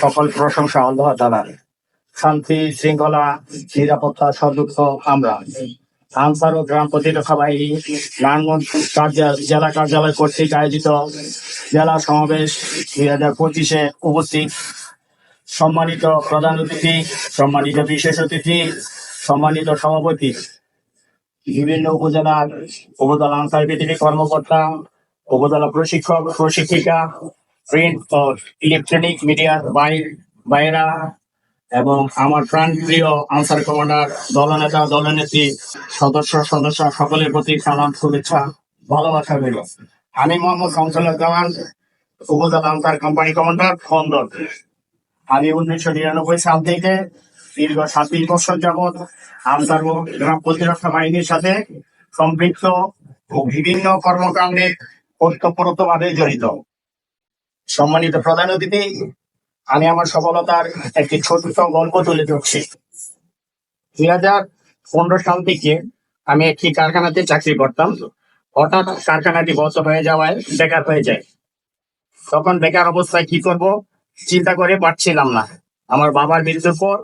সকল প্রশংসা, আল্লাহ তালার শান্তি, শৃঙ্খলা, নিরাপত্তা সদুক্ষ আমরা আনসার ও গ্রাম প্রতিরক্ষা বাহিনী, নারায়ণগঞ্জ জেলা কার্যালয় কর্তৃক আয়োজিত জেলা সমাবেশ দুই হাজার পঁচিশে উপস্থিত সম্মানিত প্রধান অতিথি, সম্মানিত বিশেষ অতিথি, সম্মানিত সভাপতি, বিভিন্ন উপজেলার উপজেলা আনসার বিদ্যালয় কর্মকর্তা, উপজেলা প্রশিক্ষক, প্রশিক্ষিকা প্রিন্ট ও ইলেকট্রনিক মিডিয়ার বাইর বাইরা এবং আমার প্রাণ প্রিয় আনসার কমান্ডার, দলনেতা, দলনেত্রী, সদস্য সদস্য সকলের প্রতি সালাম, শুভেচ্ছা, ভালোবাসা রইল। আমি মোহাম্মদ শামসুল্লাহ উপজেলা আনসার কোম্পানি কমান্ডার খন্দর আমি উনিশশো নিরানব্বই সাল থেকে দীর্ঘ সাতত্রিশ বছর যাবৎ আনসার গ্রাম প্রতিরক্ষা বাহিনীর সাথে সম্পৃক্ত বিভিন্ন কর্মকাণ্ডে ওতপ্রোতভাবে জড়িত। সম্মানিত প্রধান অতিথি, আমি আমার সফলতার একটি ছোট গল্প তুলে ধরছি। দুই হাজার পনেরো সাল থেকে আমি একটি কারখানাতে চাকরি করতাম। হঠাৎ কারখানাটি বন্ধ হয়ে যাওয়ায় বেকার হয়ে যায় তখন বেকার অবস্থায় কি করব চিন্তা করে পারছিলাম না। আমার বাবার মৃত্যুর পর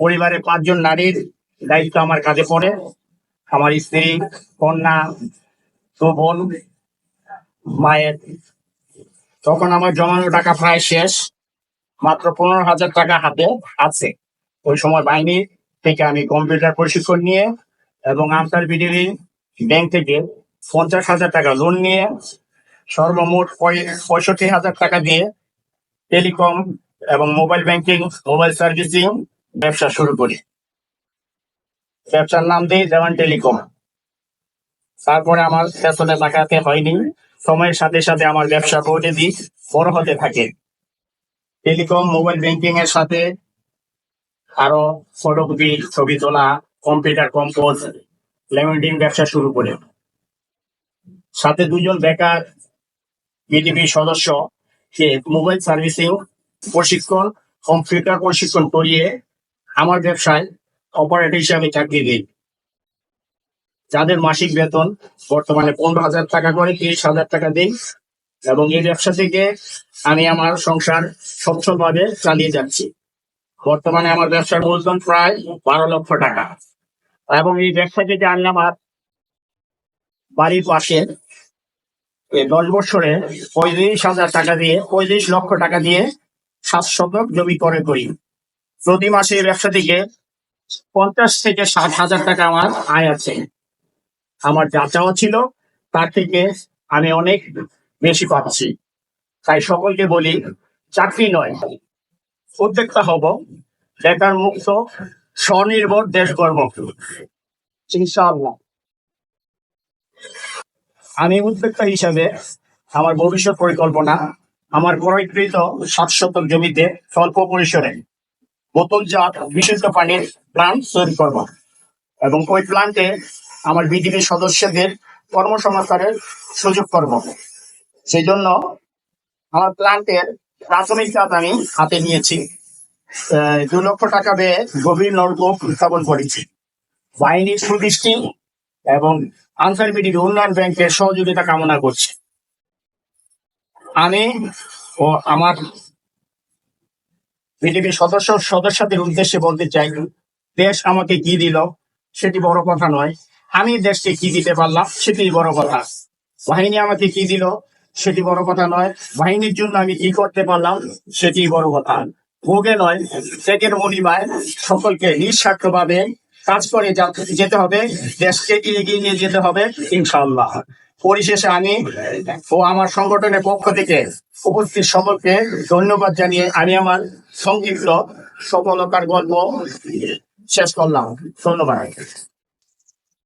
পরিবারের পাঁচজন নারীর দায়িত্ব আমার কাজে পড়ে। আমার স্ত্রী, কন্যা তো বোন, মায়ের তখন আমার জমানো টাকা প্রায় শেষ। মাত্র পনেরো হাজার টাকা হাতে আছে। ওই সময় বাহিনী থেকে আমি কম্পিউটার প্রশিক্ষণ নিয়ে এবং আনসার বিডিবি ব্যাংক থেকে পঞ্চাশ হাজার টাকা লোন নিয়ে সর্বমোট পঁয়- পঁয়ষট্টি হাজার টাকা দিয়ে টেলিকম এবং মোবাইল ব্যাংকিং মোবাইল সার্ভিসিং ব্যবসা শুরু করি। ব্যবসার নাম দিই দেওয়ান টেলিকম তারপরে আমার পেছনে তাকাতে হয়নি। সময়ের সাথে সাথে আমার ব্যবসা প্রতিদিন বড় হতে থাকে। টেলিকম মোবাইল ব্যাংকিং এর সাথে আরও ফটোকপি ছবি তোলা কম্পিউটার কম্পোজ লেমিনেটিং ব্যবসা শুরু করে। সাথে দুজন বেকার বিডিবি সদস্য কে মোবাইল সার্ভিসিং প্রশিক্ষণ কম্পিউটার প্রশিক্ষণ করিয়ে আমার ব্যবসায় অপারেটর হিসাবে চাকরি দিই। যাদের মাসিক বেতন বর্তমানে পনেরো হাজার টাকা করে, তিরিশ হাজার টাকা দিই এবং এই ব্যবসা থেকে আমি আমার সংসার সচ্ছলভাবে চালিয়ে যাচ্ছি। বর্তমানে আমার ব্যবসার মূলধন প্রায় বারো লক্ষ টাকা। এবং এই ব্যবসা থেকে আমি আমার বাড়ির পাশে দশ বছরে পঁয়ত্রিশ হাজার টাকা দিয়ে, পঁয়ত্রিশ লক্ষ টাকা দিয়ে সাত শতক জমি করে করি। প্রতি মাসে ব্যবসা থেকে পঞ্চাশ থেকে ষাট হাজার টাকা আমার আয় আছে। আমার যা চাওয়া ছিল, তার থেকে আমি অনেক বেশি পাচ্ছি। তাই সকলকে বলি, চাকরি নয়, উদ্যোক্তা হব, বেকার মুক্ত, স্বনির্ভর, দেশ গর্ব। আমি উদ্যোক্তা হিসাবে আমার ভবিষ্যৎ পরিকল্পনা, আমার ক্রয়কৃত সাত শতক জমিতে স্বল্প পরিসরে বোতলজাত বিশুদ্ধ পানির প্লান্ট তৈরি করব এবং ওই প্লান্টে আমার বিডিবি সদস্যদের কর্মসংস্থানের সুযোগ করব। সেই জন্য আমার প্লান্টের প্রাথমিক কাজ আমি হাতে নিয়েছি। দু লক্ষ টাকা ব্যয়ে গভীর নলকূপ স্থাপন করেছি। বাহিনীর সুদৃষ্টি এবং আনসার বিডিবি উন্নয়ন ব্যাংকের সহযোগিতা কামনা করছি। আমি ও আমার বিজেপি সদস্য সদস্যদের উদ্দেশ্যে বলতে চাই, দেশ আমাকে কি দিল সেটি বড় কথা নয়। আমি দেশকে কি দিতে পারলাম সেটি বড় কথা। বাহিনী আমাকে কি দিল সেটি বড় কথা নয়। বাহিনীর জন্য আমি কি করতে পারলাম সেটি বড় কথা। ভোগে নয়, ত্যাগের মণিমায় সকলকে নিঃস্বার্থভাবে কাজ করে যেতে হবে, দেশকে এগিয়ে নিয়ে যেতে হবে ইনশাল্লাহ পরিশেষে আমি ও আমার সংগঠনের পক্ষ থেকে উপস্থিত সকলকে ধন্যবাদ জানিয়ে আমি আমার সংক্ষিপ্ত সফলতার গল্প শেষ করলাম। ধন্যবাদ।